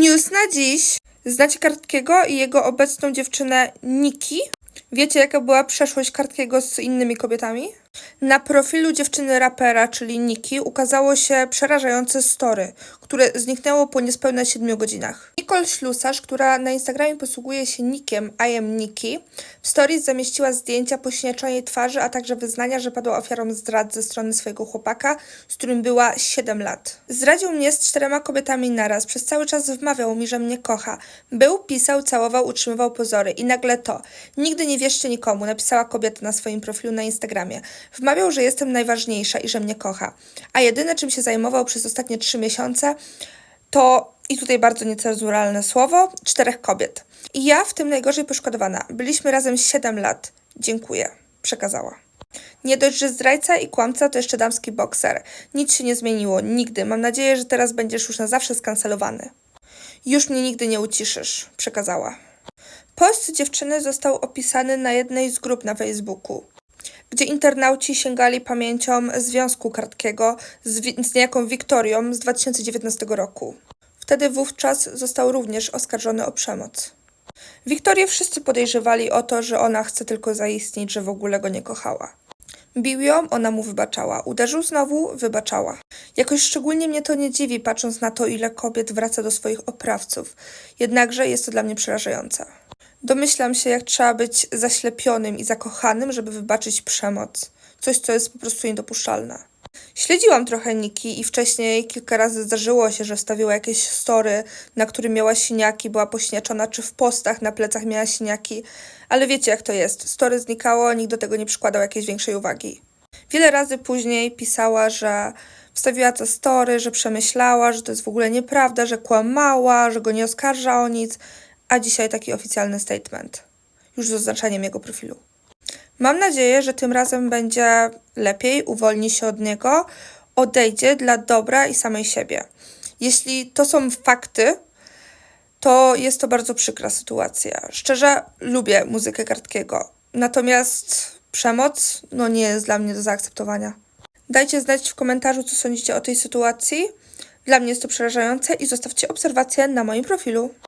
News na dziś. Znacie Kartkiego i jego obecną dziewczynę Niki? Wiecie, jaka była przeszłość Kartkiego z innymi kobietami? Na profilu dziewczyny rapera, czyli Niki, ukazało się przerażające story, które zniknęło po niespełna 7 godzinach. Nicole Ślusarz, która na Instagramie posługuje się nickiem I am Niki, w stories zamieściła zdjęcia pośniaczonej twarzy, a także wyznania, że padła ofiarą zdrad ze strony swojego chłopaka, z którym była 7 lat. Zdradził mnie z czterema kobietami naraz, przez cały czas wmawiał mi, że mnie kocha. Był, pisał, całował, utrzymywał pozory i nagle to. Nigdy nie wierzcie nikomu, napisała kobieta na swoim profilu na Instagramie. Wmawiał, że jestem najważniejsza i że mnie kocha. A jedyne, czym się zajmował przez ostatnie trzy miesiące, to, i tutaj bardzo niecenzuralne słowo, czterech kobiet. I ja w tym najgorzej poszkodowana. Byliśmy razem 7 lat. Dziękuję. Przekazała. Nie dość, że zdrajca i kłamca, to jeszcze damski bokser. Nic się nie zmieniło, nigdy. Mam nadzieję, że teraz będziesz już na zawsze skancelowany. Już mnie nigdy nie uciszysz, przekazała. Post dziewczyny został opisany na jednej z grup na Facebooku, gdzie internauci sięgali pamięcią związku Kartkiego z, wi- z niejaką Wiktorią z 2019 roku. Wtedy wówczas został również oskarżony o przemoc. Wiktorię wszyscy podejrzewali o to, że ona chce tylko zaistnieć, że w ogóle go nie kochała. Bił ją, ona mu wybaczała. Uderzył znowu, wybaczała. Jakoś szczególnie mnie to nie dziwi, patrząc na to, ile kobiet wraca do swoich oprawców. Jednakże jest to dla mnie przerażające. Domyślam się, jak trzeba być zaślepionym i zakochanym, żeby wybaczyć przemoc. Coś, co jest po prostu niedopuszczalne. Śledziłam trochę Niki i wcześniej kilka razy zdarzyło się, że wstawiła jakieś story, na którym miała siniaki, była pośniaczona, czy w postach na plecach miała siniaki, ale wiecie jak to jest. Story znikało, nikt do tego nie przykładał jakiejś większej uwagi. Wiele razy później pisała, że wstawiła te story, że przemyślała, że to jest w ogóle nieprawda, że kłamała, że go nie oskarża o nic, a dzisiaj taki oficjalny statement. Już z oznaczeniem jego profilu. Mam nadzieję, że tym razem będzie lepiej, uwolni się od niego, odejdzie dla dobra i samej siebie. Jeśli to są fakty, to jest to bardzo przykra sytuacja. Szczerze lubię muzykę Kartkiego, natomiast przemoc no nie jest dla mnie do zaakceptowania. Dajcie znać w komentarzu, co sądzicie o tej sytuacji. Dla mnie jest to przerażające i zostawcie obserwację na moim profilu.